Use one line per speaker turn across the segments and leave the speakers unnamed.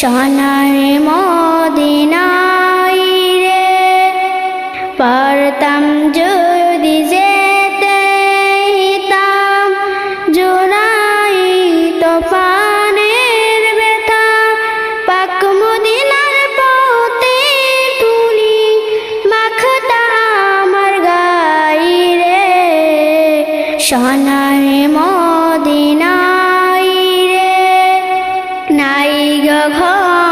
সোনার মদিনাই রে, পারতাম যদি যেতে হিতাম জোড়াই তোফানের ব্যথা। পাক মদিনার পথে টুলি মাখতা আমার গাই রে, সোনার ঘর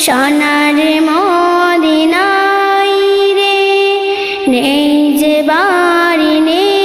সোনার মদিনাই রে নেই যে বাড়ি নেই